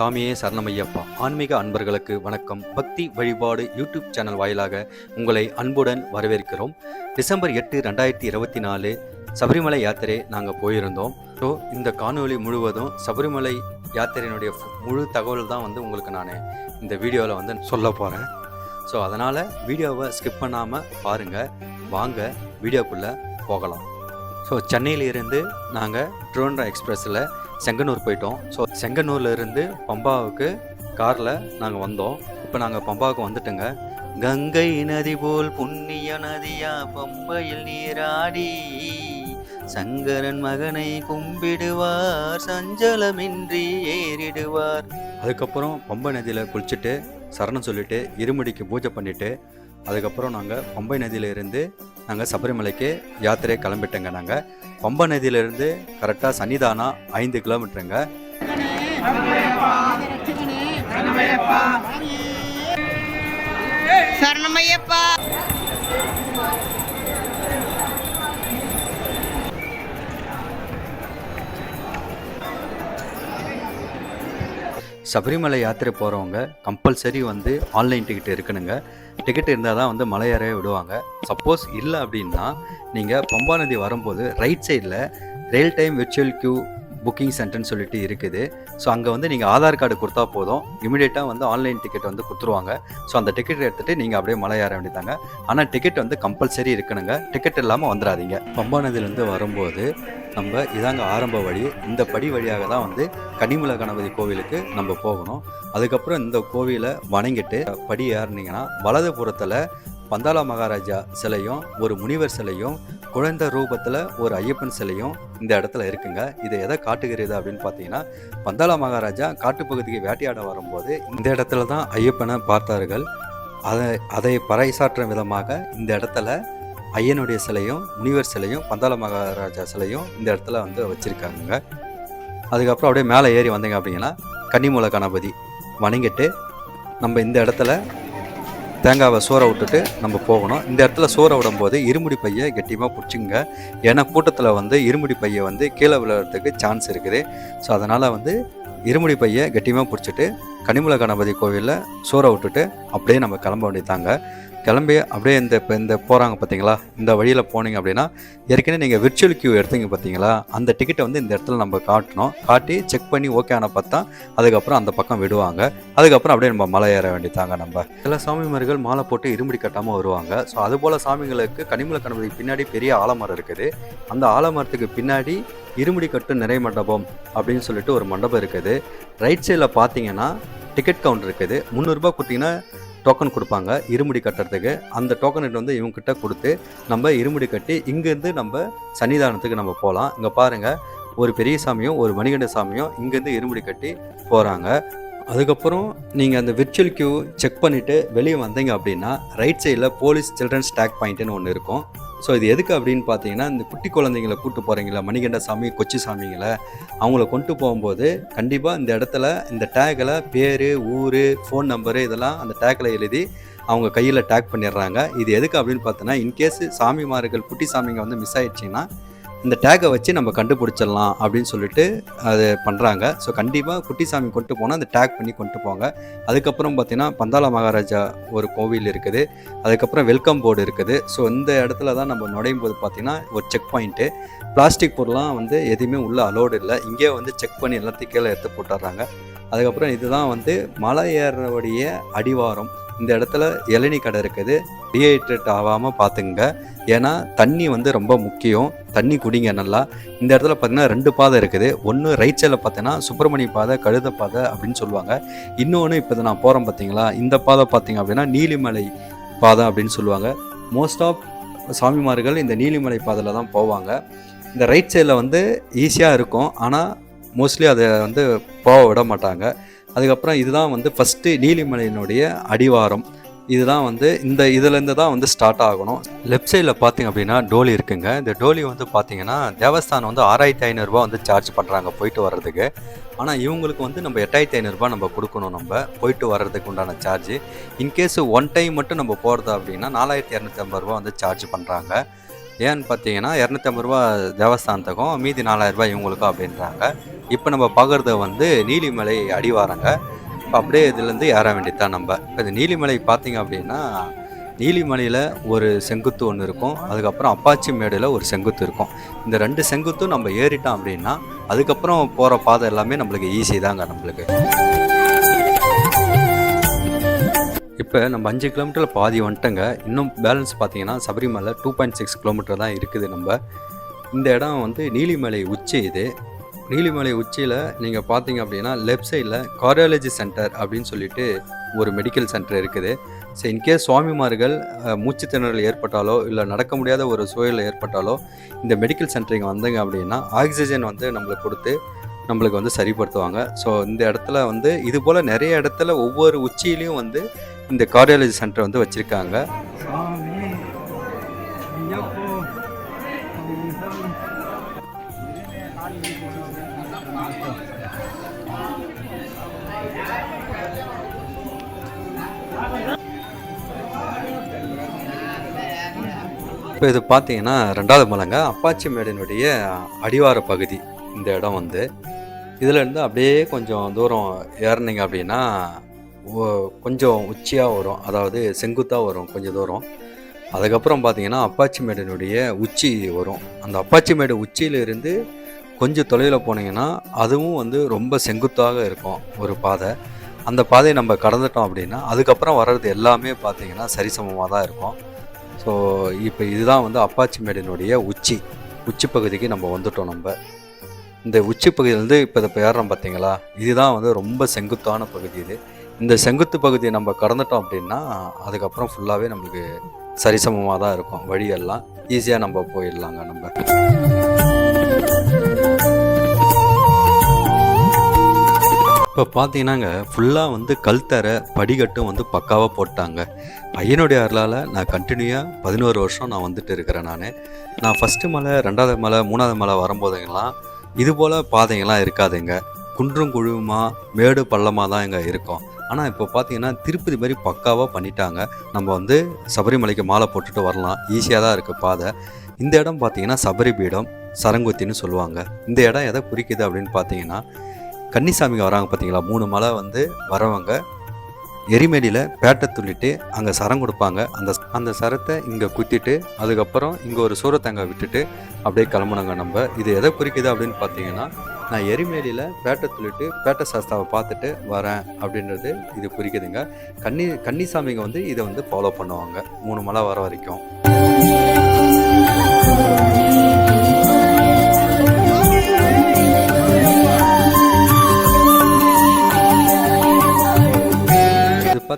தாமியே சரணமையப்பா. ஆன்மீக அன்பர்களுக்கு வணக்கம். பக்தி வழிபாடு யூடியூப் சேனல் வாயிலாக உங்களை அன்புடன் வரவேற்கிறோம். டிசம்பர் எட்டு ரெண்டாயிரத்தி இருபத்தி நாலு சபரிமலை யாத்திரை நாங்கள் போயிருந்தோம். ஸோ இந்த காணொலி முழுவதும் சபரிமலை யாத்திரையினுடைய முழு தகவல் தான் வந்து உங்களுக்கு நான் இந்த வீடியோவில் வந்து சொல்ல போகிறேன் ஸோ அதனால் வீடியோவை ஸ்கிப் பண்ணாமல் பாருங்கள் வாங்க வீடியோக்குள்ளே போகலாம். ஸோ சென்னையிலிருந்து நாங்கள் ட்ரோன்ரா எக்ஸ்பிரஸில் செங்கனூர் போயிட்டோம். ஸோ செங்கனூர்லேருந்து பம்பாவுக்கு காரில் நாங்கள் வந்தோம். இப்போ நாங்கள் பம்பாவுக்கு வந்துட்டோங்க. கங்கை நதி போல் புண்ணிய நதியா பம்பையில் நீராடி சங்கரன் மகனை கும்பிடுவார் சஞ்சலமின்றி ஏறிடுவார். அதுக்கப்புறம் பம்பை நதியில் குளிச்சுட்டு சரணம் சொல்லிட்டு இருமுடிக்கு பூஜை பண்ணிட்டு அதுக்கப்புறம் நாங்கள் பம்பை நதியிலிருந்து நாங்கள் சபரிமலைக்கு யாத்திரையை கிளம்பிட்டோங்க நாங்கள் பம்பை நதியிலிருந்து கரெக்டாக சன்னிதானா ஐந்து கிலோமீட்டருங்க. சரணமையப்பா. சபரிமலை யாத்திரை போகிறவங்க கம்பல்சரி வந்து ஆன்லைன் டிக்கெட் இருக்கணுங்க டிக்கெட் இருந்தால் தான் வந்து மலை ஏறவே விடுவாங்க. சப்போஸ் இல்லை அப்படின்னா நீங்கள் பம்பா நதி வரும்போது ரைட் சைடில் real time virtual queue booking சென்டர்னு சொல்லிட்டு இருக்குது. ஸோ அங்கே வந்து நீங்கள் ஆதார் கார்டு கொடுத்தா போதும். இமிடியேட்டாக வந்து ஆன்லைன் டிக்கெட் வந்து கொடுத்துருவாங்க. ஸோ அந்த டிக்கெட் எடுத்துகிட்டு நீங்கள் அப்படியே மலை ஏற வேண்டியதாங்க ஆனால் டிக்கெட் வந்து கம்பல்சரி இருக்கணுங்க. டிக்கெட் இல்லாமல் வந்துடாதீங்க. பம்பா நதியிலேருந்து வரும்போது நம்ம இதாங்க ஆரம்ப வழி. இந்த படி வழியாக தான் வந்து கனிமல கணபதி கோவிலுக்கு நம்ம போகணும். அதுக்கப்புறம் இந்த கோவிலை வணங்கிட்டு படி ஏறினீங்கன்னா வலது புறத்தில் பந்தாள மகாராஜா சிலையும் ஒரு முனிவர் சிலையும் குழந்தை ரூபத்தில் ஒரு ஐயப்பன் சிலையும் இந்த இடத்துல இருக்குங்க. இதை எதை காட்டுகிறது அப்படின்னு பார்த்தீங்கன்னா பந்தாள மகாராஜா காட்டுப்பகுதிக்கு வேட்டையாட வரும்போது இந்த இடத்துல தான் ஐயப்பனை பார்த்தார்கள். அதை அதை பறைசாற்றும் விதமாக இந்த இடத்துல ஐயனுடைய சிலையும் முனிவர் சிலையும் பந்தாள மகாராஜா சிலையும் இந்த இடத்துல வந்து வச்சுருக்காங்க அதுக்கப்புறம் அப்படியே மேலே ஏறி வந்தீங்க அப்படிங்கன்னா கன்னிமூல கணபதி வணங்கிட்டு நம்ம இந்த இடத்துல தேங்காவை சோற விட்டுட்டு நம்ம போகணும். இந்த இடத்துல சோற விடும்போது இருமுடி பையை கெட்டியமாக பிடிச்சிங்க. ஏன்னா கூட்டத்தில் வந்து இருமுடி பையை வந்து கீழே விழுறதுக்கு சான்ஸ் இருக்குது. ஸோ அதனால் வந்து இருமுடி பையை கெட்டியமாக பிடிச்சிட்டு கனிமூல கணபதி கோவிலில் சோற விட்டுட்டு அப்படியே நம்ம கிளம்ப வேண்டியதாங்க கிளம்பி அப்படியே இந்த இப்போ இந்த போகிறாங்க பார்த்தீங்களா இந்த வழியில் போனீங்க அப்படின்னா ஏற்கனவே நீங்கள் விர்ச்சுவல் கியூ எடுத்தீங்க பார்த்தீங்களா அந்த டிக்கெட்டை வந்து இந்த இடத்துல நம்ம காட்டணும். காட்டி செக் பண்ணி ஓகே ஆன பார்த்தா அதுக்கப்புறம் அந்த பக்கம் விடுவாங்க. அதுக்கப்புறம் அப்படியே நம்ம மலை ஏற வேண்டியதாங்க நம்ம. சில சாமிமார்கள் மாலை போட்டு இருமுடி கட்டாமல் வருவாங்க. ஸோ அதுபோல் சாமிங்களுக்கு கனிமல கணபதிக்கு பின்னாடி பெரிய ஆலமரம் இருக்குது. அந்த ஆலமரத்துக்கு பின்னாடி இருமுடி கட்டு நிறை மண்டபம் அப்படின்னு சொல்லிட்டு ஒரு மண்டபம் இருக்குது. ரைட் சைடில் பார்த்தீங்கன்னா டிக்கெட் கவுண்டர் இருக்குது. முந்நூறுரூபா கொடுத்தீங்கன்னா டோக்கன் கொடுப்பாங்க இருமுடி கட்டுறதுக்கு. அந்த டோக்கன் வந்து இவங்ககிட்ட கொடுத்து நம்ம இருமுடி கட்டி இங்கேருந்து நம்ம சன்னிதானத்துக்கு நம்ம போகலாம் இங்கே பாருங்கள் ஒரு பெரிய சாமியும் ஒரு மணிகண்ட சாமியும் இங்கேருந்து இருமுடி கட்டி போகிறாங்க அதுக்கப்புறம் நீங்கள் அந்த விர்ச்சுவல் கியூ செக் பண்ணிவிட்டு வெளியே வந்தீங்க அப்படின்னா ரைட் சைடில் போலீஸ் சில்ட்ரன்ஸ் டேக் பாயிண்ட்டுன்னு ஒன்று இருக்கும். ஸோ இது எதுக்கு அப்படின்னு பார்த்தீங்கன்னா இந்த குட்டி குழந்தைங்களை கூட்டு போகிறீங்களா மணிகண்ட சாமி கொச்சி சாமிங்களை அவங்கள கொண்டு போகும்போது கண்டிப்பாக இந்த இடத்துல இந்த டேக்கில் பேர் ஊர் ஃபோன் நம்பரு இதெல்லாம் அந்த டேக்கில் எழுதி அவங்க கையில் டேக் பண்ணிடுறாங்க. இது எதுக்கு அப்படின்னு பார்த்தோன்னா இன்கேஸ் சாமிமார்கள் குட்டி சாமிங்க வந்து மிஸ் ஆயிடுச்சிங்கன்னா இந்த டேக்கை வச்சு நம்ம கண்டுபிடிச்சிடலாம் அப்படின்னு சொல்லிட்டு அது பண்ணுறாங்க ஸோ கண்டிப்பாக குட்டி சாமி கொண்டு போனால் அந்த டேக் பண்ணி கொண்டு போங்க. அதுக்கப்புறம் பார்த்தீங்கன்னா பந்தாள மகாராஜா ஒரு கோவில் இருக்குது. அதுக்கப்புறம் வெல்கம் போர்டு இருக்குது. ஸோ இந்த இடத்துல தான் நம்ம நுழையும் போது பார்த்தீங்கன்னா ஒரு செக் பாயிண்ட்டு பிளாஸ்டிக் பொருள்லாம் வந்து எதுவுமே உள்ளே அலோடு இல்லை. இங்கேயே வந்து செக் பண்ணி எல்லாத்தையும் கீழே எடுத்து போட்டுடுறாங்க. அதுக்கப்புறம் இதுதான் வந்து மலை ஏறுறவுடைய அடிவாரம். இந்த இடத்துல இளநீ கடை இருக்குது. டீஹைட்ரேட் ஆகாமல் பார்த்துங்க ஏன்னா தண்ணி வந்து ரொம்ப முக்கியம். தண்ணி குடிங்க நல்லா. இந்த இடத்துல பார்த்தீங்கன்னா ரெண்டு பாதை இருக்குது. ஒன்று ரைட் சைடில் பார்த்தீங்கன்னா சுப்பிரமணிய பாதை கழுத பாதை அப்படின்னு சொல்லுவாங்க. இன்னொன்று இப்போ நான் போகிறேன் பார்த்தீங்களா? இந்த பாதை பார்த்தீங்க அப்படின்னா நீலிமலை பாதை அப்படின்னு சொல்லுவாங்க. மோஸ்ட் ஆஃப் சாமிமார்கள் இந்த நீலிமலை பாதையில் தான் போவாங்க. இந்த ரைட் சைடில் வந்து ஈஸியாக இருக்கும். ஆனால் மோஸ்ட்லி அதை வந்து போக விட மாட்டாங்க. அதுக்கப்புறம் இதுதான் வந்து ஃபஸ்ட்டு நீலிமலையினுடைய அடிவாரம். இதுதான் வந்து இந்த இதுலேருந்து தான் வந்து ஸ்டார்ட் ஆகணும். லெஃப்ட் சைடில் பார்த்தீங்க அப்படின்னா டோலி இருக்குங்க. இந்த டோலி வந்து பார்த்தீங்கன்னா தேவஸ்தானம் வந்து ஆறாயிரத்தி ஐநூறுரூவா வந்து சார்ஜ் பண்ணுறாங்க போயிட்டு வர்றதுக்கு. ஆனால் இவங்களுக்கு வந்து நம்ம எட்டாயிரத்தி ஐநூறுரூபா நம்ம கொடுக்கணும் நம்ம போயிட்டு வர்றதுக்கு உண்டான சார்ஜ் இன்கேஸ் ஒன் டைம் மட்டும் நம்ம போகிறது அப்படின்னா நாலாயிரத்தி இரநூத்தி ஐம்பது ரூபா வந்து சார்ஜ் பண்ணுறாங்க ஏன்னு பார்த்தீங்கன்னா இரநூத்தம்பது ரூபா தேவஸ்தானத்துக்கும் மீதி நாலாயிரரூபா இவங்களுக்கும் அப்படின்றாங்க. இப்போ நம்ம பார்க்குறது வந்து நீலிமலை அடிவாரங்க. இப்போ அப்படியே இதுலேருந்து ஏற வேண்டியதுதான் நம்ம. இப்போ இந்த நீலிமலை பார்த்தீங்க அப்படின்னா நீலிமலையில் ஒரு செங்குத்து ஒன்று இருக்கும். அதுக்கப்புறம் அப்பாச்சி மேடில் ஒரு செங்குத்து இருக்கும். இந்த ரெண்டு செங்குத்தும் நம்ம ஏறிட்டோம் அப்படின்னா அதுக்கப்புறம் போகிற பாதை எல்லாமே நம்மளுக்கு ஈஸி தாங்க நம்மளுக்கு. இப்போ நம்ம அஞ்சு கிலோமீட்டரில் பாதி வந்துட்டங்க. இன்னும் பேலன்ஸ் பார்த்தீங்கன்னா Sabarimala two point six kilometre தான் இருக்குது நம்ம. இந்த இடம் வந்து நீலிமலை உச்சி இது. நீலிமலை உச்சியில் நீங்கள் பார்த்தீங்க அப்படின்னா லெஃப்ட் சைடில் கார்டியாலஜி சென்டர் அப்படின்னு சொல்லிட்டு ஒரு மெடிக்கல் சென்டர் இருக்குது. ஸோ இன்கேஸ் சுவாமிமார்கள் மூச்சு திணறல் ஏற்பட்டாலோ இல்லை நடக்க முடியாத ஒரு சூழல் ஏற்பட்டாலோ இந்த மெடிக்கல் சென்டர் இங்கே வந்தீங்க அப்படின்னா ஆக்சிஜன் வந்து நம்மளுக்கு கொடுத்து நம்மளுக்கு வந்து சரிப்படுத்துவாங்க. ஸோ இந்த இடத்துல வந்து இது போல் நிறைய இடத்துல ஒவ்வொரு உச்சியிலையும் வந்து இந்த கார்டியாலஜி சென்டர் வந்து வச்சுருக்காங்க. இப்போ இது பார்த்தீங்கன்னா ரெண்டாவது மலைங்க. அப்பாச்சி மேடினுடைய அடிவார பகுதி இந்த இடம் வந்து. இதிலேருந்து அப்படியே கொஞ்சம் தூரம் ஏறினீங்க அப்படின்னா கொஞ்சம் உச்சியாக வரும். அதாவது செங்குத்தாக வரும் கொஞ்சம் தூரம். அதுக்கப்புறம் பார்த்தீங்கன்னா அப்பாச்சி மேடினுடைய உச்சி வரும். அந்த அப்பாச்சி மேடு உச்சியிலிருந்து கொஞ்சம் தொலைவில் போனீங்கன்னா அதுவும் வந்து ரொம்ப செங்குத்தாக இருக்கும் ஒரு பாதை. அந்த பாதையை நம்ம கடந்துட்டோம் அப்படின்னா அதுக்கப்புறம் வர்றது எல்லாமே பார்த்தீங்கன்னா சரிசமமாக தான் இருக்கும். ஸோ இப்போ இதுதான் வந்து அப்பாச்சி மேடினுடைய உச்சி. உச்சி பகுதிக்கு நம்ம வந்துட்டோம் நம்ம. இந்த உச்சி பகுதியிலேருந்து இப்போ இதை ஏறுறோம் பார்த்தீங்களா இதுதான் வந்து ரொம்ப செங்குத்தான பகுதி இது. இந்த செங்குத்து பகுதியை நம்ம கடந்துட்டோம் அப்படின்னா அதுக்கப்புறம் ஃபுல்லாகவே நம்மளுக்கு சரிசமமாக தான் இருக்கும். வழியெல்லாம் ஈஸியாக நம்ம போயிடலாங்க நம்ம. இப்போ பார்த்தீங்கன்னாங்க ஃபுல்லாக வந்து கல் தர படிக்கட்டும் வந்து பக்காவாக போட்டாங்க. பையனுடைய அருளால் நான் கண்டினியூவாக பதினோரு வருஷம் நான் வந்துட்டு இருக்கிறேன் நான். நான் ஃபஸ்ட்டு மலை ரெண்டாவது மலை மூணாவது மலை வரும்போதெல்லாம் இது போல் பாதைங்கள்லாம் இருக்காதுங்க. குன்றும் குழுவுமா மேடு பள்ளமாக தான் இங்கே இருக்கும். ஆனால் இப்போ பார்த்தீங்கன்னா திருப்பதி மாதிரி பக்காவாக பண்ணிட்டாங்க. நம்ம வந்து சபரிமலைக்கு மாலை போட்டுட்டு வரலாம். ஈஸியாக தான் இருக்குது பாதை. இந்த இடம் பார்த்தீங்கன்னா சபரி பீடம் சரங்குத்தின்னு சொல்லுவாங்க. இந்த இடம் எதை குறிக்குது அப்படின்னு பார்த்தீங்கன்னா கன்னிசாமிங்க வராங்க பார்த்தீங்களா மூணு மலை வந்து வரவங்க எரிமேலியில் பேட்டை துள்ளிட்டு அங்கே சரம் கொடுப்பாங்க. அந்த அந்த சரத்தை இங்கே குத்திட்டு அதுக்கப்புறம் இங்கே ஒரு சூரத்தங்க விட்டுட்டு அப்படியே கிளம்புனாங்க நம்ம. இது எதை குறிக்குது அப்படின்னு பார்த்தீங்கன்னா நான் எரிமேலியில் பேட்டை துள்ளிட்டு பேட்டை சாஸ்தாவை பார்த்துட்டு வரேன் அப்படின்றது இது குறிக்குதுங்க. கன்னி கன்னிசாமிங்க வந்து இதை வந்து ஃபாலோ பண்ணுவாங்க. மூணு மலை வர வரைக்கும்.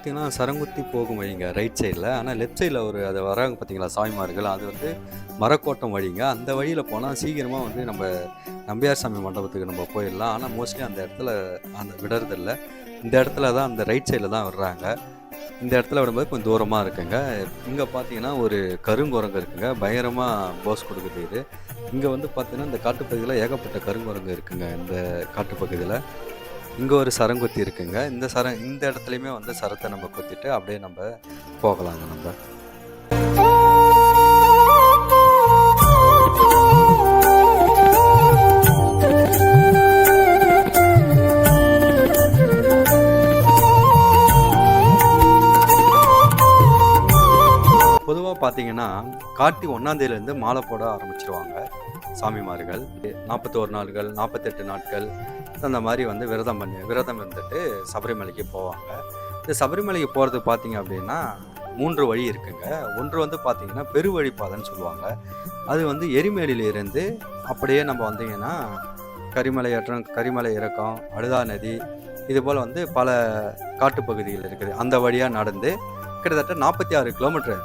பார்த்தீங்கன்னா சரங்குத்தி போகும் வழிங்க ரைட் சைடில் ஆனால் லெஃப்ட் சைடில் ஒரு அது வராங்க பார்த்தீங்களா சாமிமார்கள் அது வந்து மரக்கோட்டம் வழிங்க. அந்த வழியில் போனால் சீக்கிரமாக வந்து நம்ம நம்பியார் சாமி மண்டபத்துக்கு நம்ம போயிடலாம். ஆனால் மோஸ்ட்லி அந்த இடத்துல அந்த விடுறதில்ல. இந்த இடத்துல தான் அந்த ரைட் சைடில் தான் விடுறாங்க இந்த இடத்துல விடும்போது கொஞ்சம் தூரமாக இருக்குங்க. இங்கே பார்த்தீங்கன்னா ஒரு கருங்குரங்கு இருக்குங்க. பயங்கரமாக போஸ் கொடுக்குது இது. இங்கே வந்து பார்த்தீங்கன்னா இந்த காட்டுப்பகுதியில் ஏகப்பட்ட கருங்குரங்கு இருக்குங்க. இந்த காட்டுப்பகுதியில். இங்கே ஒரு சரங்குத்தி இருக்குங்க. இந்த சர இந்த இடத்துலையுமே வந்து சரத்தை நம்ம குத்திட்டு அப்படியே நம்ம போகலாங்க நம்ம. பொதுவாக பார்த்தீங்கன்னா கார்த்தி ஒன்றாந்தேதியிலேருந்து மாலை போட ஆரம்பிச்சிருவாங்க. சாமிமார்கள் நாற்பத்தோரு நாட்கள் நாற்பத்தெட்டு நாட்கள் அந்த மாதிரி வந்து விரதம் பண்ணி விரதம் இருந்துட்டு சபரிமலைக்கு போவாங்க. இந்த சபரிமலைக்கு போகிறது பார்த்தீங்க அப்படின்னா மூன்று வழி இருக்குங்க. ஒன்று வந்து பார்த்தீங்கன்னா பெருவழிப்பாதைன்னு சொல்லுவாங்க. அது வந்து எரிமேலியிலிருந்து அப்படியே நம்ம வந்தீங்கன்னா கரிமலை ஏற்றம் கரிமலை இறக்கம் அழுதா நதி இது போல் வந்து பல காட்டுப்பகுதிகள் இருக்குது. அந்த வழியாக நடந்து கிட்டத்தட்ட நாற்பத்தி ஆறு கிலோமீட்டர்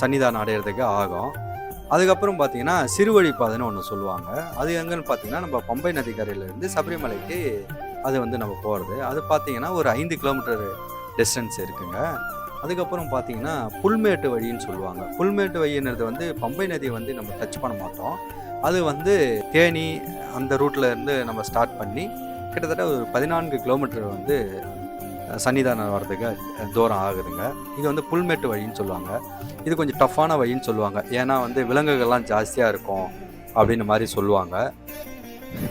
சன்னிதானம் அடையிறதுக்கு ஆகும். அதுக்கப்புறம் பார்த்தீங்கன்னா சிறுவழிப்பாதைன்னு ஒன்று சொல்லுவாங்க. அது எங்கன்னு பார்த்தீங்கன்னா நம்ம பம்பை நதிக்கரையிலேருந்து சபரிமலைக்கு அது வந்து நம்ம போகிறது அது பார்த்தீங்கன்னா ஒரு ஐந்து கிலோமீட்டர் டிஸ்டன்ஸ் இருக்குங்க. அதுக்கப்புறம் பார்த்தீங்கன்னா புல்மேட்டு வழின்னு சொல்லுவாங்க. புல்மேட்டு வழின்றது வந்து பம்பை நதி வந்து நம்ம டச் பண்ண மாட்டோம். அது வந்து தேனி அந்த ரூட்டில் இருந்து நம்ம ஸ்டார்ட் பண்ணி கிட்டத்தட்ட ஒரு பதினான்கு கிலோமீட்டர் வந்து சன்னிதானம் வர்றதுக்கு தூரம் ஆகுதுங்க. இது வந்து புல்மேட்டு வழின்னு சொல்லுவாங்க. இது கொஞ்சம் டஃப்பான வழின்னு சொல்லுவாங்க. ஏன்னா வந்து விலங்குகள்லாம் ஜாஸ்தியாக இருக்கும் அப்படின்னு மாதிரி சொல்லுவாங்க.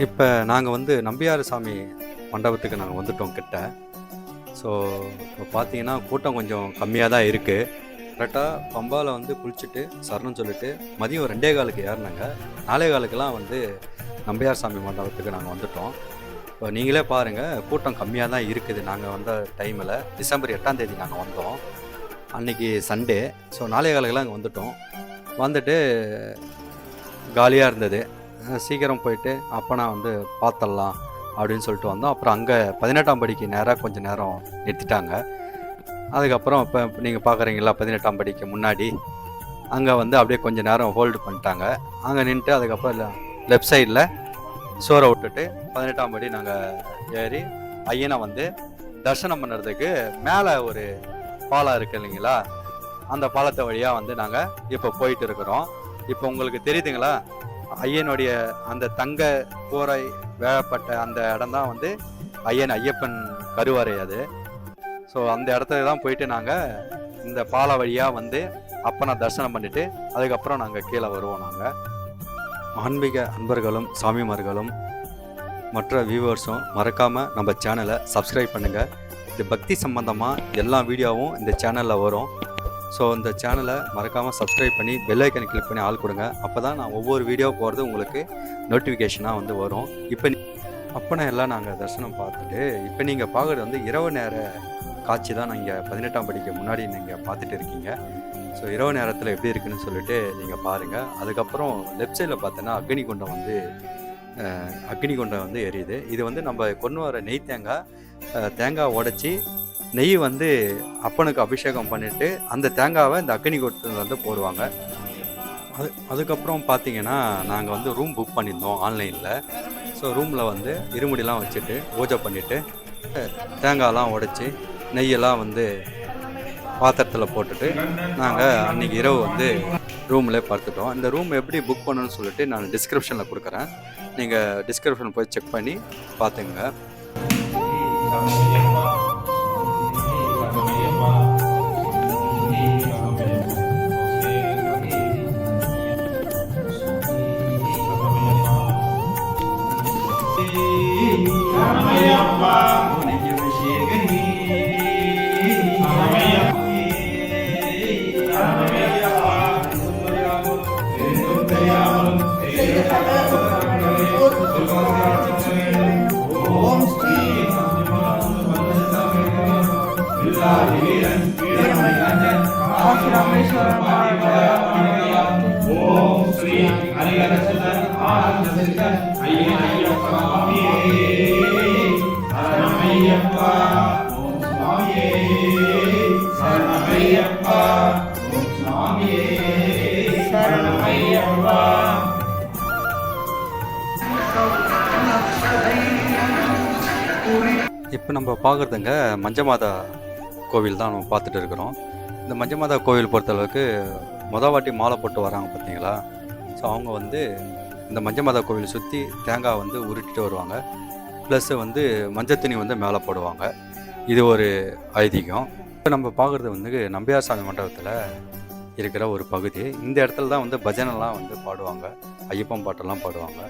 இப்போ நாங்கள் வந்து நம்பியார் சாமி மண்டபத்துக்கு நாங்கள் வந்துட்டோம் கிட்ட. ஸோ இப்போ பார்த்தீங்கன்னா கூட்டம் கொஞ்சம் கம்மியாக தான் இருக்குது கரெக்டாக பம்பாவில் வந்து குளிச்சுட்டு சரணம் சொல்லிட்டு மதியம் ரெண்டே காலுக்கு ஏறினாங்க. நாலே காலுக்கெல்லாம் வந்து நம்பியார் சாமி மண்டபத்துக்கு நாங்கள் வந்துட்டோம். இப்போ நீங்களே பாருங்கள் கூட்டம் கம்மியாக தான் இருக்குது. நாங்கள் வந்த டைமில் டிசம்பர் எட்டாம் தேதி நாங்கள் வந்தோம். அன்னைக்கு சண்டே ஸோ நாளைய காலையில் அங்கே வந்துட்டோம். வந்துட்டு காலியாக இருந்தது. சீக்கிரம் போயிட்டு அப்போ நான் வந்து பார்த்தரலாம் அப்படின்னு சொல்லிட்டு வந்தோம். அப்புறம் அங்கே பதினெட்டாம் படிக்கு நேராக கொஞ்சம் நேரம் நிறுத்திட்டாங்க. அதுக்கப்புறம் இப்போ நீங்கள் பார்க்குறீங்களா பதினெட்டாம் படிக்கு முன்னாடி? அங்கே வந்து அப்படியே கொஞ்சம் நேரம் ஹோல்டு பண்ணிட்டாங்க. அங்கே நின்றுட்டு அதுக்கப்புறம் லெஃப்ட் சைடில் சோறை விட்டுட்டு பதினெட்டாம் படி நாங்கள் ஏறி ஐயனை வந்து தரிசனம் பண்ணுறதுக்கு மேலே ஒரு பாலம் இருக்கு இல்லைங்களா? அந்த பாலத்தை வழியாக வந்து நாங்கள் இப்போ போயிட்டு இருக்கிறோம். இப்போ உங்களுக்கு தெரியுதுங்களா? ஐயனுடைய அந்த தங்க கூரை வேகப்பட்ட அந்த இடம் தான் வந்து ஐயன் ஐயப்பன் கருவறை அது. ஸோ அந்த இடத்துல தான் போயிட்டு நாங்கள் இந்த பாலை வழியாக வந்து அப்பனை தரிசனம் பண்ணிவிட்டு அதுக்கப்புறம் நாங்கள் கீழே வருவோம் நாங்கள் ஆன்மீக அன்பர்களும் சாமிமார்களும் மற்ற வியூவர்ஸும் மறக்காமல் நம்ம சேனலை சப்ஸ்கிரைப் பண்ணுங்கள் இது பக்தி சம்பந்தமாக எல்லா வீடியோவும் இந்த சேனலில் வரும். ஸோ இந்த சேனலை மறக்காமல் சப்ஸ்கிரைப் பண்ணி பெல் கிளிக் பண்ணி ஆள் கொடுங்க. அப்போ தான் நான் ஒவ்வொரு வீடியோ போகிறது உங்களுக்கு நோட்டிஃபிகேஷனாக வந்து வரும். இப்போ அப்பனை எல்லாம் நாங்கள் தரிசனம் பார்த்துட்டு இப்போ நீங்கள் பார்க்குறது வந்து இரவு நேர காட்சி தான் நீங்கள் பதினெட்டாம் படிக்கு முன்னாடி நீங்கள் பார்த்துட்டு இருக்கீங்க. ஸோ இரவு நேரத்தில் எப்படி இருக்குன்னு சொல்லிட்டு நீங்கள் பாருங்கள் அதுக்கப்புறம் லெஃப்ட் சைடில் பார்த்தோன்னா அக்னிகுண்டம் வந்து அக்னிகுண்டம் அக்னி குண்டம் வந்து எரியுது. இது வந்து நம்ம கொண்டு வர நெய் தேங்காய் தேங்காய் உடச்சி நெய் வந்து அப்பனுக்கு அபிஷேகம் பண்ணிவிட்டு அந்த தேங்காவை இந்த அக்னிகுண்டத்தில் வந்து போடுவாங்க. அது அதுக்கப்புறம் பார்த்தீங்கன்னா நாங்கள் வந்து ரூம் புக் பண்ணியிருந்தோம் ஆன்லைனில். ஸோ ரூமில் வந்து இருமுடிலாம் வச்சுட்டு பூஜை பண்ணிவிட்டு தேங்காயெலாம் உடச்சி நெய்யெல்லாம் வந்து பாத்திரத்தில் போட்டுட்டு நாங்கள் அன்றைக்கி இரவு வந்து ரூமில் படுத்துட்டோம். இந்த ரூம் எப்படி புக் பண்ணணும்னு சொல்லிட்டு நான் டிஸ்கிரிப்ஷனில் கொடுக்குறேன். நீங்கள் டிஸ்கிரிப்ஷன் போய் செக் பண்ணி பார்த்துங்க ஓம் ஸ்ரீ ஹரிஹரசுதன் ஆனந்த சித்தன் சுவாமியே ஓம் சுவாமியே ஓம் சுவாமியே இப்போ நம்ம பார்க்குறதுங்க மஞ்சமாதா கோவில் தான் நம்ம பார்த்துட்டு இருக்கிறோம். இந்த மஞ்சமாதா கோவில் பொறுத்தளவுக்கு மொத வாட்டி மாலை போட்டு வராங்க பார்த்தீங்களா? ஸோ அவங்க வந்து இந்த மஞ்சமாதா கோவில் சுற்றி தேங்காய் வந்து உருட்டிட்டு வருவாங்க. ப்ளஸ்ஸு வந்து மஞ்சள் துணி வந்து மேலே போடுவாங்க. இது ஒரு ஐதீகம். இப்போ நம்ம பார்க்குறது வந்து நம்பியார் சாமி மண்டபத்தில் இருக்கிற ஒரு பகுதி. இந்த இடத்துல தான் வந்து பஜனைலாம் வந்து பாடுவாங்க. ஐயப்பன் பாட்டெல்லாம் பாடுவாங்க.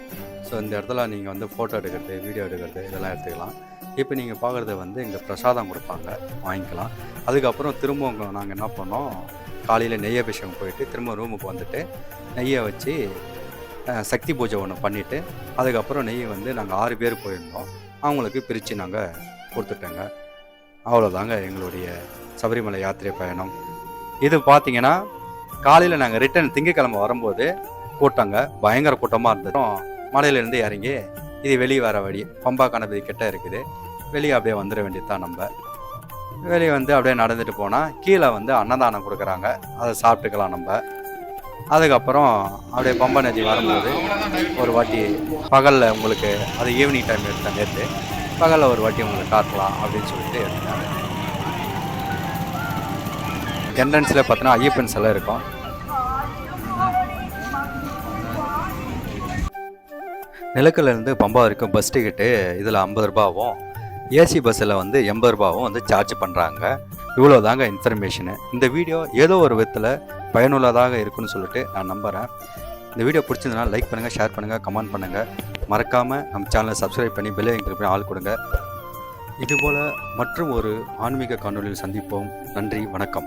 ஸோ இந்த இடத்துல நீங்கள் வந்து ஃபோட்டோ எடுக்கிறது வீடியோ எடுக்கிறது இதெல்லாம் எடுத்துக்கலாம். இப்போ நீங்கள் பார்க்குறது வந்து இங்கே பிரசாதம் கொடுப்பாங்க. வாங்கிக்கலாம். அதுக்கப்புறம் திரும்ப நாங்கள் என்ன பண்ணோம்? காலையில் நெய் அபிஷேகம் போயிட்டு திரும்ப ரூமுக்கு வந்துட்டு நெய்யை வச்சு சக்தி பூஜை ஒன்று பண்ணிவிட்டு அதுக்கப்புறம் நெய் வந்து நாங்கள் ஆறு பேர் போயிருந்தோம். அவங்களுக்கு பிரித்து நாங்கள் கொடுத்துட்டோங்க. அவ்வளோதாங்க எங்களுடைய சபரிமலை யாத்திரை பயணம். இது பார்த்தீங்கன்னா காலையில் நாங்கள் ரிட்டர்ன் திங்கக்கிழமை வரும்போது கூட்டங்க. பயங்கர கூட்டமாக இருந்ததும் மலையிலேருந்து இறங்கி இது வெளியே வர வழி. பம்பா கணபதி கிட்ட இருக்குது. வெளியே அப்படியே வந்துட வேண்டியது தான் நம்ம. வெளியே வந்து அப்படியே நடந்துட்டு போனால் கீழே வந்து அன்னதானம் கொடுக்குறாங்க. அதை சாப்பிட்டுக்கலாம் நம்ம. அதுக்கப்புறம் அப்படியே பம்பா நதி வரும்போது ஒரு வாட்டி பகலில் உங்களுக்கு அது ஈவினிங் டைம் எடுத்த நேற்று பகலில் ஒரு வாட்டி உங்களுக்கு காட்டலாம் அப்படின்னு சொல்லிட்டு எடுத்தாங்க என்ட்ரன்ஸில் பார்த்தோன்னா ஐயப்பன் சிலை இருக்கும். நிலக்கல்லேருந்து பம்பா வரைக்கும் பஸ் டிக்கெட்டு இதில் ஐம்பது ரூபாவும் ஏசி பஸ்ஸில் வந்து எண்பது ரூபாவும் வந்து சார்ஜ் பண்ணுறாங்க இவ்வளோ தாங்க இன்ஃபர்மேஷனு இந்த வீடியோ ஏதோ ஒரு விதத்தில் பயனுள்ளதாக இருக்குன்னு சொல்லிட்டு நான் நம்புகிறேன் இந்த வீடியோ பிடிச்சதுனால் லைக் பண்ணுங்கள் ஷேர் பண்ணுங்கள் கமெண்ட் பண்ணுங்கள் மறக்காமல் நம்ம சேனலை சப்ஸ்கிரைப் பண்ணி பெல் எங்களுக்கு போய் ஆள் கொடுங்க. இதுபோல் மற்றும் ஒரு ஆன்மீக காணொலியில் சந்திப்போம். நன்றி வணக்கம்.